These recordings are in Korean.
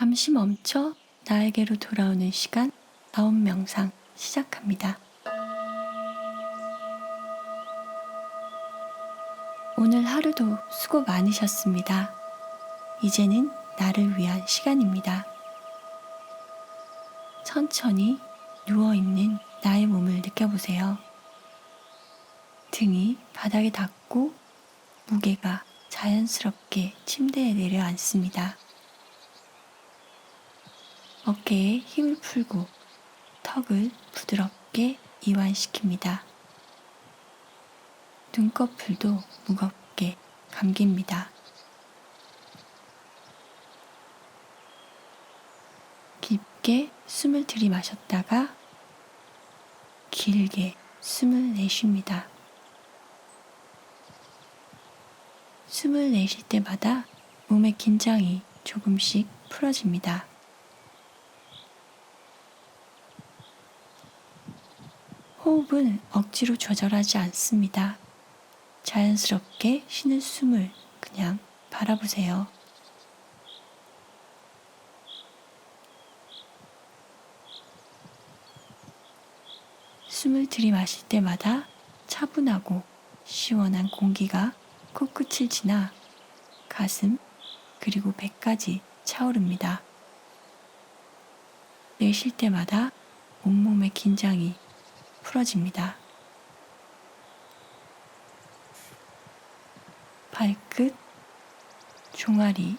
잠시 멈춰 나에게로 돌아오는 시간 다음 명상 시작합니다. 오늘 하루도 수고 많으셨습니다. 이제는 나를 위한 시간입니다. 천천히 누워있는 나의 몸을 느껴보세요. 등이 바닥에 닿고 무게가 자연스럽게 침대에 내려앉습니다. 어깨에 힘을 풀고 턱을 부드럽게 이완시킵니다. 눈꺼풀도 무겁게 감깁니다. 깊게 숨을 들이마셨다가 길게 숨을 내쉽니다. 숨을 내쉴 때마다 몸의 긴장이 조금씩 풀어집니다. 호흡은 억지로 조절하지 않습니다. 자연스럽게 쉬는 숨을 그냥 바라보세요. 숨을 들이마실 때마다 차분하고 시원한 공기가 코끝을 지나 가슴 그리고 배까지 차오릅니다. 내쉴 때마다 온몸의 긴장이 풀어집니다. 발끝, 종아리,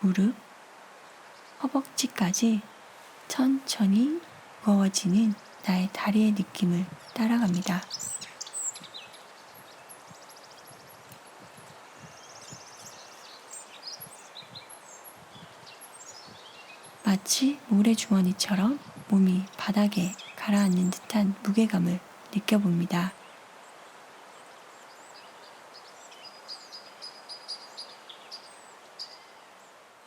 무릎, 허벅지까지 천천히 무거워지는 나의 다리의 느낌을 따라갑니다. 마치 모래주머니처럼 몸이 바닥에 가라앉는 듯한 무게감을 느껴봅니다.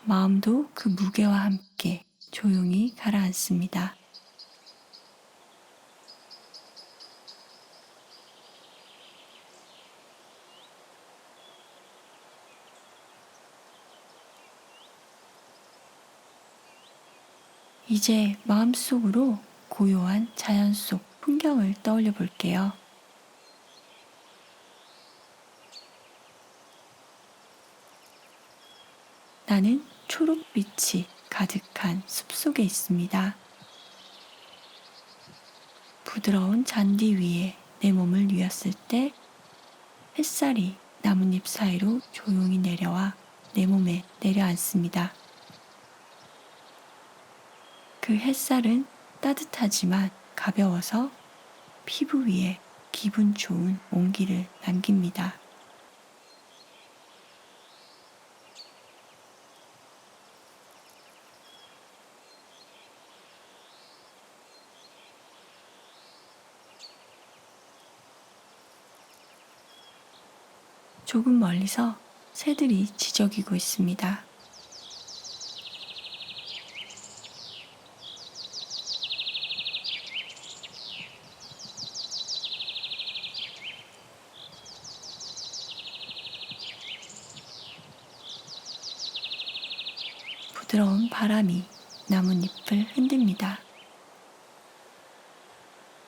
마음도 그 무게와 함께 조용히 가라앉습니다. 이제 마음속으로 고요한 자연 속 풍경을 떠올려 볼게요. 나는 초록빛이 가득한 숲속에 있습니다. 부드러운 잔디 위에 내 몸을 뉘었을 때 햇살이 나뭇잎 사이로 조용히 내려와 내 몸에 내려앉습니다. 그 햇살은 따뜻하지만 가벼워서 피부 위에 기분 좋은 온기를 남깁니다. 조금 멀리서 새들이 지저귀고 있습니다. 부드러운 바람이 나뭇잎을 흔듭니다.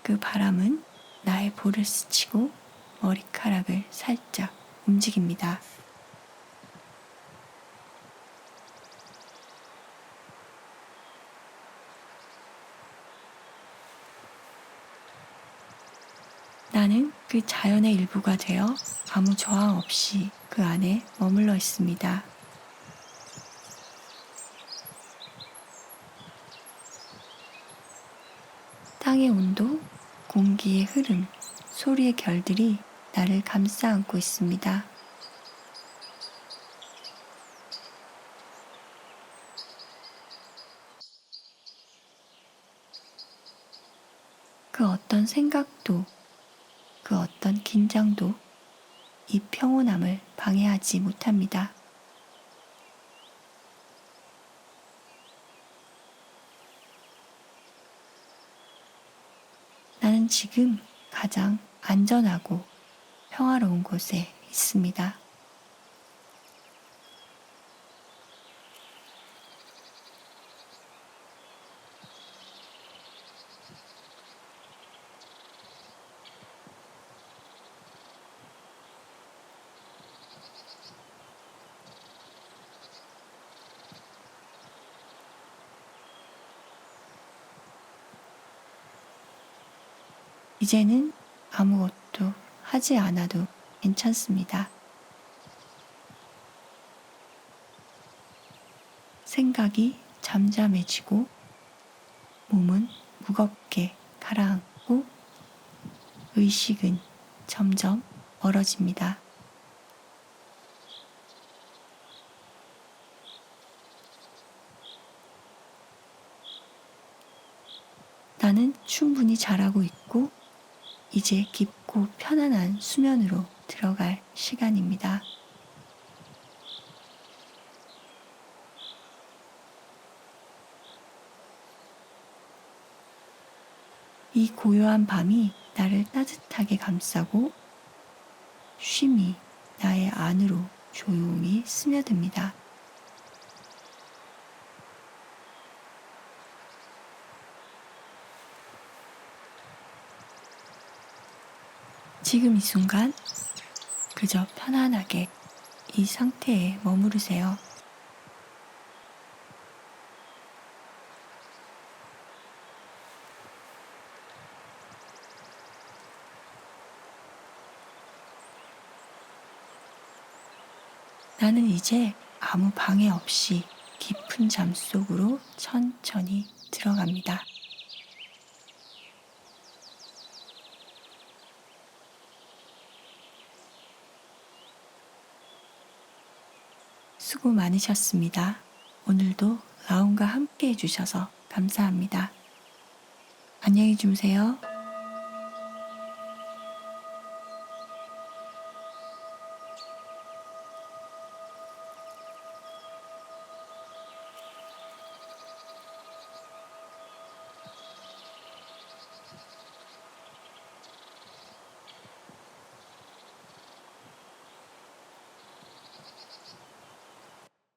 그 바람은 나의 볼을 스치고 머리카락을 살짝 움직입니다. 나는 그 자연의 일부가 되어 아무 저항 없이 그 안에 머물러 있습니다. 땅의 온도, 공기의 흐름, 소리의 결들이 나를 감싸 안고 있습니다. 그 어떤 생각도, 그 어떤 긴장도 이 평온함을 방해하지 못합니다. 지금 가장 안전하고 평화로운 곳에 있습니다. 이제는 아무것도 하지 않아도 괜찮습니다. 생각이 잠잠해지고 몸은 무겁게 가라앉고 의식은 점점 멀어집니다. 나는 충분히 잘하고 있고 이제 깊고 편안한 수면으로 들어갈 시간입니다. 이 고요한 밤이 나를 따뜻하게 감싸고 쉼이 나의 안으로 조용히 스며듭니다. 지금 이 순간 그저 편안하게 이 상태에 머무르세요. 나는 이제 아무 방해 없이 깊은 잠 속으로 천천히 들어갑니다. 수고 많으셨습니다. 오늘도 라온과 함께 해주셔서 감사합니다. 안녕히 주무세요.